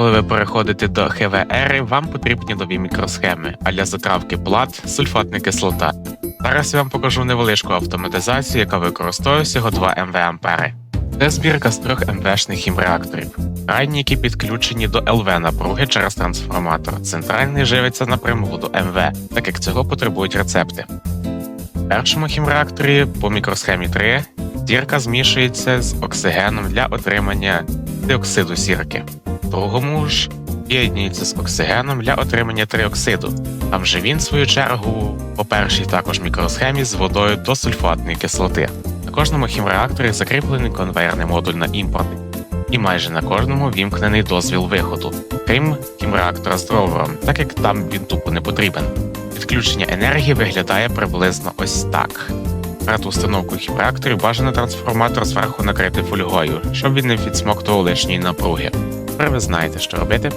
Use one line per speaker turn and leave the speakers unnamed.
Коли ви переходите до ХВР, вам потрібні нові мікросхеми, а для затравки плат сульфатна кислота. Зараз я вам покажу невеличку автоматизацію, яка використовує всього 2 МВ ампери. Це збірка з трьох МВшних хімреакторів. Крайні, які підключені до ЛВ напруги через трансформатор. Центральний живиться напряму до МВ, так як цього потребують рецепти. В першому хімреакторі по мікросхемі 3 зірка змішується з оксигеном для отримання диоксиду сірки. Другому ж поєднується з оксигеном для отримання триоксиду. Там же він, в свою чергу, по першій також мікросхемі з водою до сульфатної кислоти. На кожному хімреакторі закріплений конвейерний модуль на імпорт, і майже на кожному вімкнений дозвіл виходу, крім хімреактора з дровером, так як там він тупо не потрібен. Підключення енергії виглядає приблизно ось так. Перед установкою хімреакторів бажано трансформатор зверху накрити фольгою, щоб він не відсмоктував лишньої напруги. Тепер ви знаєте, що робити.